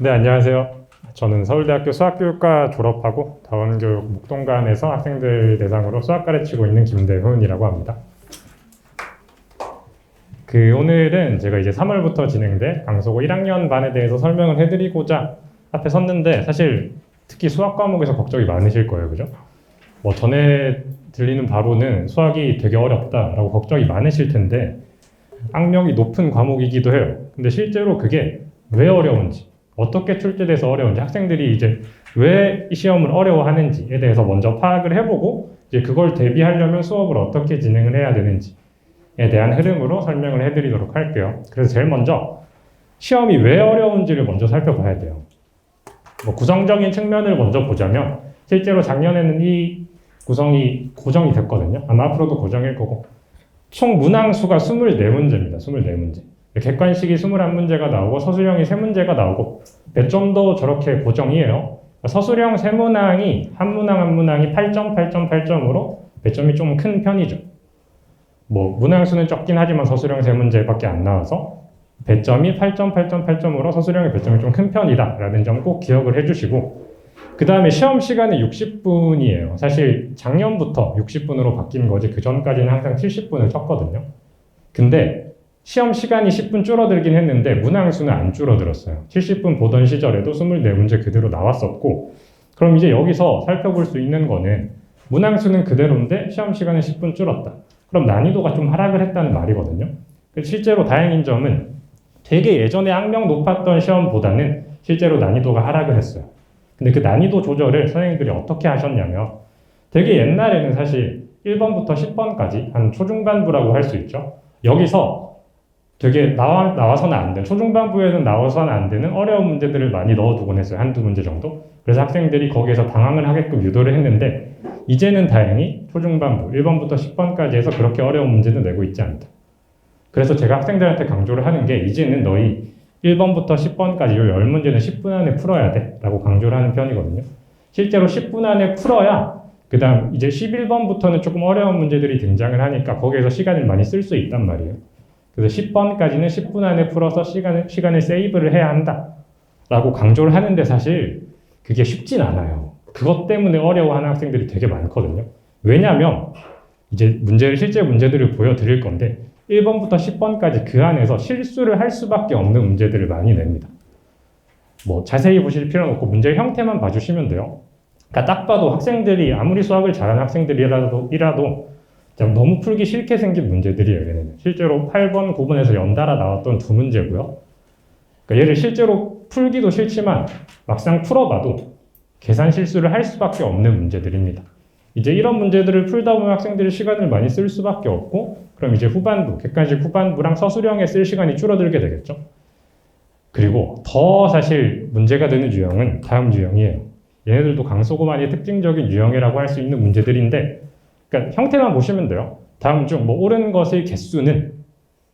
네, 안녕하세요. 저는 서울대학교 수학교육과 졸업하고 다원교육 목동관에서 학생들 대상으로 수학 가르치고 있는 김대훈이라고 합니다. 그 오늘은 제가 이제 3월부터 진행된 강서고 1학년 반에 대해서 설명을 해드리고자 앞에 섰는데 사실 특히 수학 과목에서 걱정이 많으실 거예요, 그죠? 뭐 전에 들리는 바로는 수학이 되게 어렵다라고 걱정이 많으실 텐데 악명이 높은 과목이기도 해요. 근데 실제로 그게 왜 어려운지 어떻게 출제돼서 어려운지 학생들이 이제 왜 이 시험을 어려워하는지에 대해서 먼저 파악을 해보고 이제 그걸 대비하려면 수업을 어떻게 진행을 해야 되는지에 대한 흐름으로 설명을 해드리도록 할게요. 그래서 제일 먼저 시험이 왜 어려운지를 먼저 살펴봐야 돼요. 뭐 구성적인 측면을 먼저 보자면 실제로 작년에는 이 구성이 고정이 됐거든요. 아마 앞으로도 고정일 거고 총 문항 수가 24문제입니다. 24문제. 객관식이 21문제가 나오고 서술형이 3문제가 나오고 배점도 저렇게 고정이에요. 서술형 3문항이 한 문항 한 문항이 8점, 8점, 8점으로 배점이 좀 큰 편이죠. 뭐 문항수는 적긴 하지만 서술형 3문제밖에 안 나와서 배점이 8점, 8점, 8점으로 서술형의 배점이 좀 큰 편이다 라는 점 꼭 기억을 해주시고 그 다음에 시험 시간은 60분이에요. 사실 작년부터 60분으로 바뀐 거지 그 전까지는 항상 70분을 쳤거든요. 근데 시험 시간이 10분 줄어들긴 했는데 문항수는 안 줄어들었어요. 70분 보던 시절에도 24문제 그대로 나왔었고 그럼 이제 여기서 살펴볼 수 있는 거는 문항수는 그대로인데 시험 시간은 10분 줄었다. 그럼 난이도가 좀 하락을 했다는 말이거든요. 실제로 다행인 점은 되게 예전에 악명 높았던 시험보다는 실제로 난이도가 하락을 했어요. 근데 그 난이도 조절을 선생님들이 어떻게 하셨냐면 되게 옛날에는 사실 1번부터 10번까지 한 초중반부라고 할 수 있죠. 여기서 되게 나와, 나와서는 안 되는, 초중반부에는 나와서는 안 되는 어려운 문제들을 많이 넣어두곤 했어요. 한두 문제 정도. 그래서 학생들이 거기에서 당황을 하게끔 유도를 했는데, 이제는 다행히 초중반부, 1번부터 10번까지 해서 그렇게 어려운 문제는 내고 있지 않다. 그래서 제가 학생들한테 강조를 하는 게, 이제는 너희 1번부터 10번까지 이 10문제는 10분 안에 풀어야 돼. 라고 강조를 하는 편이거든요. 실제로 10분 안에 풀어야, 그 다음 이제 11번부터는 조금 어려운 문제들이 등장을 하니까 거기에서 시간을 많이 쓸 수 있단 말이에요. 그래서 10번까지는 10분 안에 풀어서 시간을, 시간을 세이브를 해야 한다. 라고 강조를 하는데 사실 그게 쉽진 않아요. 그것 때문에 어려워하는 학생들이 되게 많거든요. 왜냐하면 이제 문제를, 실제 문제들을 보여드릴 건데 1번부터 10번까지 그 안에서 실수를 할 수밖에 없는 문제들을 많이 냅니다. 뭐 자세히 보실 필요는 없고 문제 형태만 봐주시면 돼요. 그러니까 딱 봐도 학생들이 아무리 수학을 잘하는 학생들이라도 이라도 너무 풀기 싫게 생긴 문제들이에요. 얘네는 실제로 8번, 9번에서 연달아 나왔던 두 문제고요. 그러니까 얘를 실제로 풀기도 싫지만 막상 풀어봐도 계산 실수를 할 수밖에 없는 문제들입니다. 이제 이런 문제들을 풀다 보면 학생들이 시간을 많이 쓸 수밖에 없고 그럼 이제 후반부, 객관식 후반부랑 서술형에 쓸 시간이 줄어들게 되겠죠. 그리고 더 사실 문제가 되는 유형은 다음 유형이에요. 얘네들도 강소고만의 특징적인 유형이라고 할 수 있는 문제들인데 그러니까 형태만 보시면 돼요. 다음 중 뭐 옳은 것의 개수는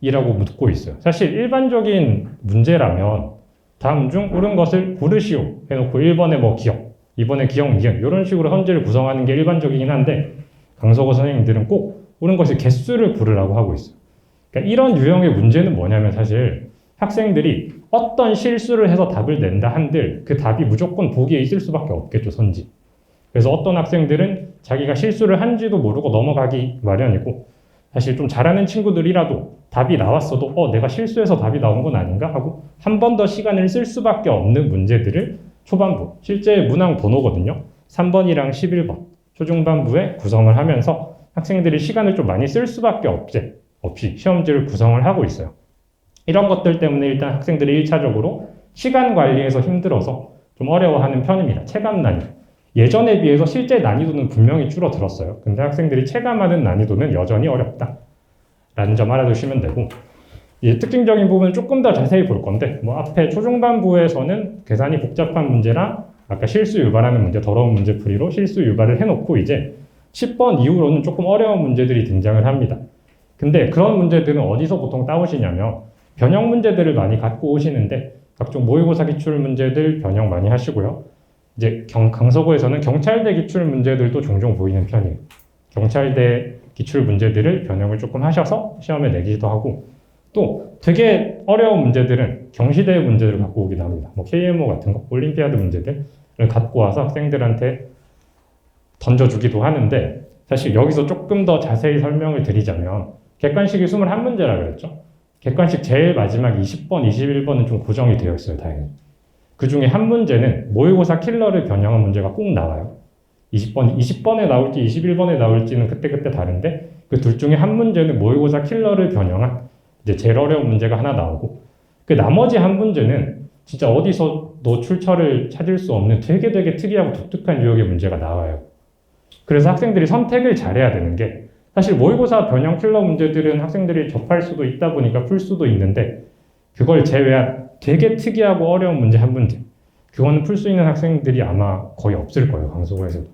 이라고 묻고 있어요. 사실 일반적인 문제라면 다음 중 옳은 것을 고르시오 해놓고 1번에 뭐 기억, 2번에 기억, 미경 이런 식으로 현재를 구성하는 게 일반적이긴 한데 강서고 선생님들은 꼭 옳은 것의 개수를 고르라고 하고 있어요. 그러니까 이런 유형의 문제는 뭐냐면 사실 학생들이 어떤 실수를 해서 답을 낸다 한들 그 답이 무조건 보기에 있을 수밖에 없겠죠, 선지. 그래서 어떤 학생들은 자기가 실수를 한지도 모르고 넘어가기 마련이고 사실 좀 잘하는 친구들이라도 답이 나왔어도 어 내가 실수해서 답이 나온 건 아닌가 하고 한 번 더 시간을 쓸 수밖에 없는 문제들을 초반부 실제 문항 번호거든요. 3번이랑 11번 초중반부에 구성을 하면서 학생들이 시간을 좀 많이 쓸 수밖에 없지 없이 시험지를 구성을 하고 있어요. 이런 것들 때문에 일단 학생들이 1차적으로 시간 관리에서 힘들어서 좀 어려워하는 편입니다. 체감 난이도. 예전에 비해서 실제 난이도는 분명히 줄어들었어요. 근데 학생들이 체감하는 난이도는 여전히 어렵다. 라는 점 알아두시면 되고, 이 특징적인 부분을 조금 더 자세히 볼 건데, 뭐 앞에 초중반부에서는 계산이 복잡한 문제랑 아까 실수 유발하는 문제, 더러운 문제 풀이로 실수 유발을 해놓고 이제 10번 이후로는 조금 어려운 문제들이 등장을 합니다. 근데 그런 문제들은 어디서 보통 따오시냐면, 변형 문제들을 많이 갖고 오시는데, 각종 모의고사 기출 문제들 변형 많이 하시고요. 이제 경, 강서구에서는 경찰대 기출 문제들도 종종 보이는 편이에요. 경찰대 기출 문제들을 변형을 조금 하셔서 시험에 내기도 하고 또 되게 어려운 문제들은 경시대회 문제를 갖고 오긴 합니다. 뭐 KMO 같은 거, 올림피아드 문제들을 갖고 와서 학생들한테 던져주기도 하는데 사실 여기서 조금 더 자세히 설명을 드리자면 객관식이 21문제라 그랬죠. 객관식 제일 마지막 20번, 21번은 좀 고정이 되어 있어요, 다행히. 그 중에 한 문제는 모의고사 킬러를 변형한 문제가 꼭 나와요. 20번, 20번에 나올지 21번에 나올지는 그때그때 다른데 그 둘 중에 한 문제는 모의고사 킬러를 변형한 이제 제일 어려운 문제가 하나 나오고 그 나머지 한 문제는 진짜 어디서도 출처를 찾을 수 없는 되게 되게 특이하고 독특한 유형의 문제가 나와요. 그래서 학생들이 선택을 잘해야 되는 게 사실 모의고사 변형 킬러 문제들은 학생들이 접할 수도 있다 보니까 풀 수도 있는데 그걸 제외한 되게 특이하고 어려운 문제 한 문제 그거는 풀 수 있는 학생들이 아마 거의 없을 거예요 강소고에서도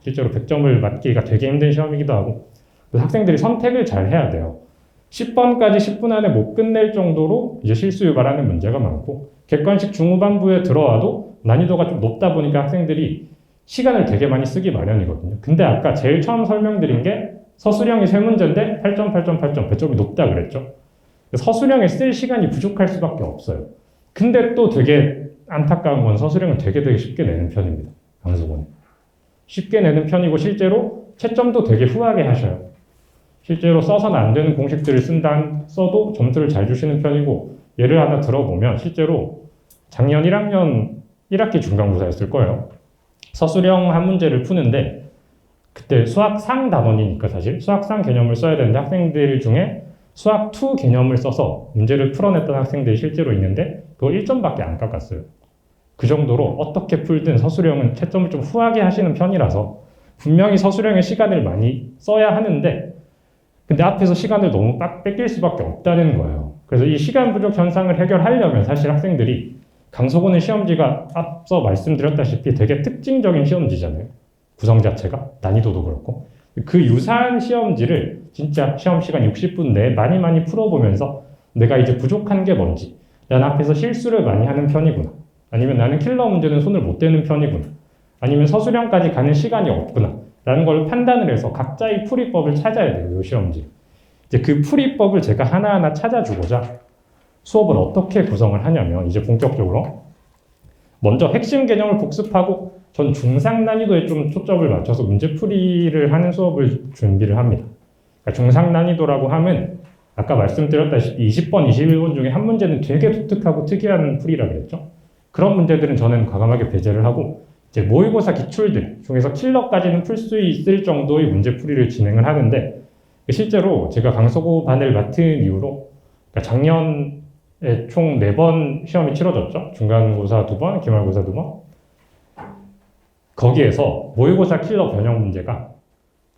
실제로 100점을 맞기가 되게 힘든 시험이기도 하고 그래서 학생들이 선택을 잘 해야 돼요 10번까지 10분 안에 못 끝낼 정도로 이제 실수 유발하는 문제가 많고 객관식 중후반부에 들어와도 난이도가 좀 높다 보니까 학생들이 시간을 되게 많이 쓰기 마련이거든요. 근데 아까 제일 처음 설명드린 게 서술형이 세 문제인데 8점, 8점, 8점, 배점이 높다 그랬죠. 서술형에 쓸 시간이 부족할 수밖에 없어요. 근데 또 되게 안타까운 건 서술형은 되게 되게 쉽게 내는 편입니다. 강수고는. 쉽게 내는 편이고 실제로 채점도 되게 후하게 하셔요. 실제로 써서는 안 되는 공식들을 쓴다 써도 점수를 잘 주시는 편이고 예를 하나 들어보면 실제로 작년 1학년 1학기 중간고사였을 거예요. 서술형 한 문제를 푸는데 그때 수학 상 단원이니까 사실 수학 상 개념을 써야 되는데 학생들 중에 수학 2 개념을 써서 문제를 풀어냈던 학생들이 실제로 있는데 그거 1점밖에 안 깎았어요. 그 정도로 어떻게 풀든 서술형은 채점을 좀 후하게 하시는 편이라서 분명히 서술형에 시간을 많이 써야 하는데 근데 앞에서 시간을 너무 빡 뺏길 수밖에 없다는 거예요. 그래서 이 시간 부족 현상을 해결하려면 사실 학생들이 강서구는 시험지가 앞서 말씀드렸다시피 되게 특징적인 시험지잖아요. 구성 자체가 난이도도 그렇고 그 유사한 시험지를 진짜 시험 시간 60분 내에 많이 많이 풀어보면서 내가 이제 부족한 게 뭔지 난 앞에서 실수를 많이 하는 편이구나. 아니면 나는 킬러 문제는 손을 못 대는 편이구나. 아니면 서술형까지 가는 시간이 없구나. 라는 걸 판단을 해서 각자의 풀이법을 찾아야 돼요 이 시험지. 이제 그 풀이법을 제가 하나하나 찾아주고자 수업을 어떻게 구성을 하냐면 이제 본격적으로 먼저 핵심 개념을 복습하고 전 중상 난이도에 좀 초점을 맞춰서 문제풀이를 하는 수업을 준비를 합니다. 그러니까 중상 난이도라고 하면 아까 말씀드렸다시피 20번, 21번 중에 한 문제는 되게 독특하고 특이한 풀이라 그랬죠. 그런 문제들은 저는 과감하게 배제를 하고 이제 모의고사 기출들 중에서 킬러까지는 풀 수 있을 정도의 문제풀이를 진행을 하는데 실제로 제가 강서구 반을 맡은 이후로 그러니까 작년 예, 총 4번 시험이 치러졌죠. 중간고사 2번, 기말고사 2번. 거기에서 모의고사 킬러 변형 문제가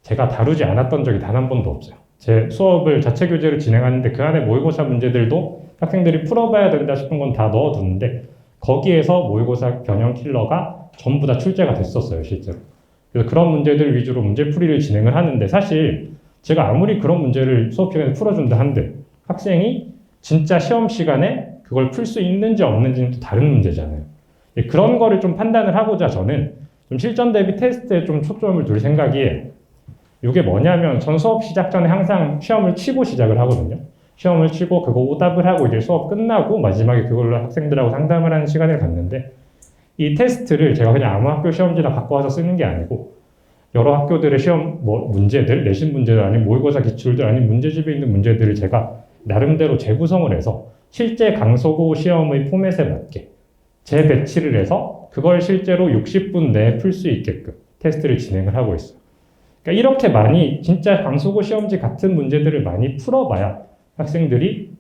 제가 다루지 않았던 적이 단 한 번도 없어요. 제 수업을 자체 교재로 진행하는데 그 안에 모의고사 문제들도 학생들이 풀어봐야 된다 싶은 건 다 넣어두는데 거기에서 모의고사 변형 킬러가 전부 다 출제가 됐었어요, 실제로. 그래서 그런 문제들 위주로 문제풀이를 진행을 하는데 사실 제가 아무리 그런 문제를 수업 시간에 풀어준다 한들 학생이 진짜 시험 시간에 그걸 풀 수 있는지 없는지는 또 다른 문제잖아요. 예, 그런 거를 좀 판단을 하고자 저는 좀 실전 대비 테스트에 좀 초점을 둘 생각이에요. 이게 뭐냐면 전 수업 시작 전에 항상 시험을 치고 시작을 하거든요. 시험을 치고 그거 오답을 하고 이제 수업 끝나고 마지막에 그걸로 학생들하고 상담을 하는 시간을 갖는데 이 테스트를 제가 그냥 아무 학교 시험지나 갖고 와서 쓰는 게 아니고 여러 학교들의 시험 뭐 문제들 내신 문제들 아닌 모의고사 기출들 아닌 문제집에 있는 문제들을 제가 나름대로 재구성을 해서 실제 강서구 시험의 포맷에 맞게 재배치를 해서 그걸 실제로 60분 내에 풀 수 있게끔 테스트를 진행을 하고 있어요. 그러니까 이렇게 많이 진짜 강서구 시험지 같은 문제들을 많이 풀어봐야 학생들이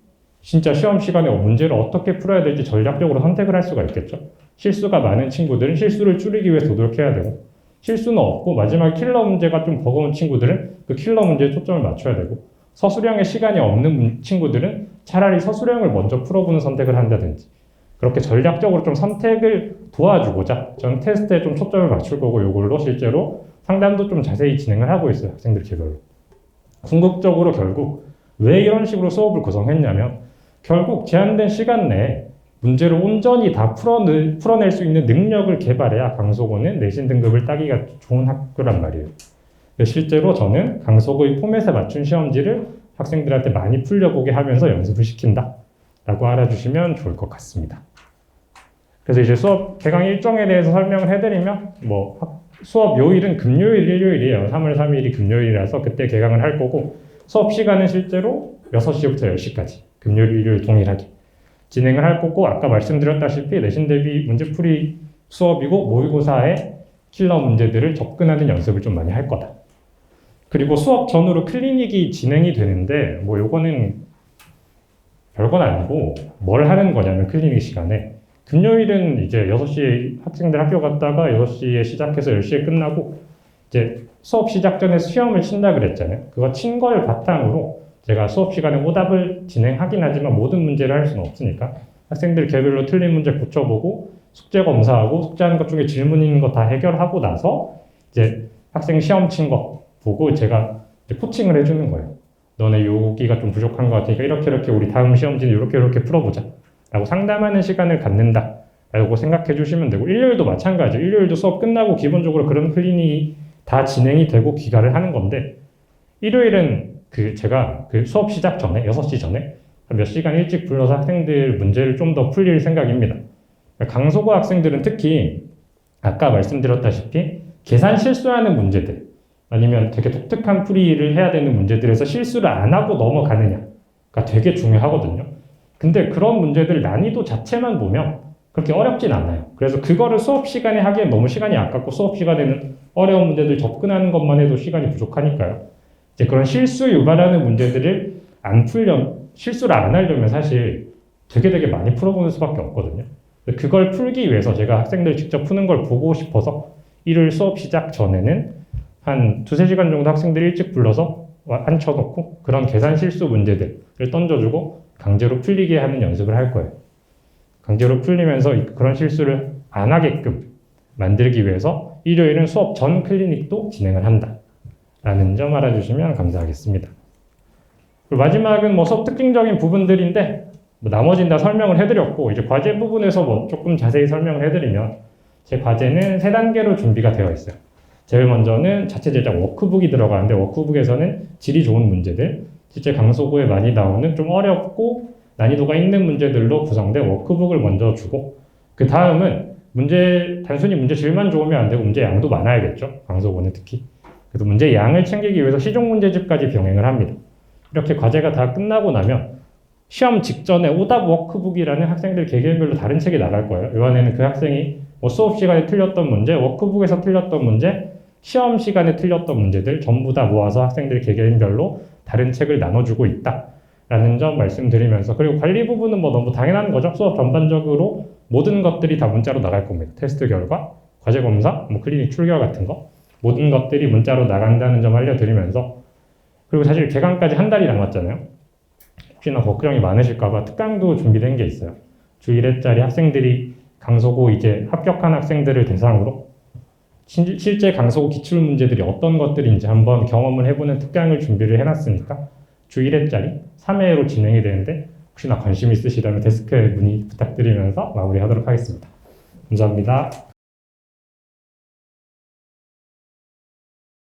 진짜 시험 시간에 문제를 어떻게 풀어야 될지 전략적으로 선택을 할 수가 있겠죠. 실수가 많은 친구들은 실수를 줄이기 위해 노력해야 되고 실수는 없고 마지막 킬러 문제가 좀 버거운 친구들은 그 킬러 문제에 초점을 맞춰야 되고 서술형에 시간이 없는 친구들은 차라리 서술형을 먼저 풀어보는 선택을 한다든지 그렇게 전략적으로 좀 선택을 도와주고자 저는 테스트에 좀 초점을 맞출 거고 이걸로 실제로 상담도 좀 자세히 진행을 하고 있어요 학생들 개별로 궁극적으로 결국 왜 이런 식으로 수업을 구성했냐면 결국 제한된 시간 내에 문제를 온전히 다 풀어낼, 풀어낼 수 있는 능력을 개발해야 강소고는 내신 등급을 따기가 좋은 학교란 말이에요. 실제로 저는 강석의 포맷에 맞춘 시험지를 학생들한테 많이 풀려보게 하면서 연습을 시킨다 라고 알아주시면 좋을 것 같습니다. 그래서 이제 수업 개강 일정에 대해서 설명을 해드리면 뭐 학- 수업 요일은 금요일, 일요일이에요. 3월 3일이 금요일이라서 그때 개강을 할 거고 수업 시간은 실제로 6시부터 10시까지 금요일, 일요일 동일하게 진행을 할 거고 아까 말씀드렸다시피 내신 대비 문제풀이 수업이고 모의고사에 킬러 문제들을 접근하는 연습을 좀 많이 할 거다. 그리고 수업 전후로 클리닉이 진행이 되는데 뭐 요거는 별건 아니고 뭘 하는 거냐면 클리닉 시간에 금요일은 이제 6시에 학생들 학교 갔다가 6시에 시작해서 10시에 끝나고 이제 수업 시작 전에 시험을 친다 그랬잖아요. 그거 친 걸 바탕으로 제가 수업 시간에 오답을 진행하긴 하지만 모든 문제를 할 수는 없으니까 학생들 개별로 틀린 문제 고쳐보고 숙제 검사하고 숙제하는 것 중에 질문 있는 거 다 해결하고 나서 이제 학생 시험 친 거 보고 제가 코칭을 해주는 거예요. 너네 여기가 좀 부족한 것 같으니까 이렇게 이렇게 우리 다음 시험지는 이렇게 이렇게 풀어보자. 라고 상담하는 시간을 갖는다. 라고 생각해 주시면 되고 일요일도 마찬가지예요. 일요일도 수업 끝나고 기본적으로 그런 클리닉이 다 진행이 되고 기가를 하는 건데 일요일은 그 제가 그 수업 시작 전에 6시 전에 몇 시간 일찍 불러서 학생들 문제를 좀 더 풀릴 생각입니다. 강소고 학생들은 특히 아까 말씀드렸다시피 계산 실수하는 문제들 아니면 되게 독특한 풀이를 해야 되는 문제들에서 실수를 안 하고 넘어가느냐가 되게 중요하거든요. 근데 그런 문제들 난이도 자체만 보면 그렇게 어렵진 않아요. 그래서 그거를 수업 시간에 하기엔 너무 시간이 아깝고 수업 시간에는 어려운 문제들 접근하는 것만 해도 시간이 부족하니까요. 이제 그런 실수 유발하는 문제들을 안 풀려 실수를 안 하려면 사실 되게 되게 많이 풀어보는 수밖에 없거든요. 그걸 풀기 위해서 제가 학생들 직접 푸는 걸 보고 싶어서 일요일 수업 시작 전에는 한 두세 시간 정도 학생들 일찍 불러서 와- 앉혀놓고 그런 계산 실수 문제들을 던져주고 강제로 풀리게 하는 연습을 할 거예요. 강제로 풀리면서 이- 그런 실수를 안 하게끔 만들기 위해서 일요일은 수업 전 클리닉도 진행을 한다. 라는 점 알아주시면 감사하겠습니다. 그리고 마지막은 뭐 수업 특징적인 부분들인데 뭐 나머지는 다 설명을 해드렸고 이제 과제 부분에서 뭐 조금 자세히 설명을 해드리면 제 과제는 세 단계로 준비가 되어 있어요. 제일 먼저는 자체 제작 워크북이 들어가는데 워크북에서는 질이 좋은 문제들, 실제 강소구에 많이 나오는 좀 어렵고 난이도가 있는 문제들로 구성된 워크북을 먼저 주고 그 다음은 문제 단순히 문제 질만 좋으면 안 되고 문제 양도 많아야겠죠. 강소구는 특히. 그래서 문제 양을 챙기기 위해서 시중 문제집까지 병행을 합니다. 이렇게 과제가 다 끝나고 나면 시험 직전에 오답 워크북이라는 학생들 개개별로 다른 책이 나갈 거예요. 이번에는 그 학생이 뭐 수업 시간에 틀렸던 문제, 워크북에서 틀렸던 문제, 시험 시간에 틀렸던 문제들 전부 다 모아서 학생들 개개인별로 다른 책을 나눠주고 있다 라는 점 말씀드리면서 그리고 관리 부분은 뭐 너무 당연한 거죠. 수업 전반적으로 모든 것들이 다 문자로 나갈 겁니다. 테스트 결과, 과제 검사, 뭐 클리닉 출결 같은 거 모든 것들이 문자로 나간다는 점 알려드리면서 그리고 사실 개강까지 한 달이 남았잖아요. 혹시나 걱정이 많으실까봐 특강도 준비된 게 있어요. 주 1회짜리 학생들이 강소고 이제 합격한 학생들을 대상으로 신- 실제 강소고 기출 문제들이 어떤 것들인지 한번 경험을 해보는 특강을 준비를 해놨으니까 주 1회짜리 3회로 진행이 되는데 혹시나 관심 있으시다면 데스크에 문의 부탁드리면서 마무리하도록 하겠습니다. 감사합니다.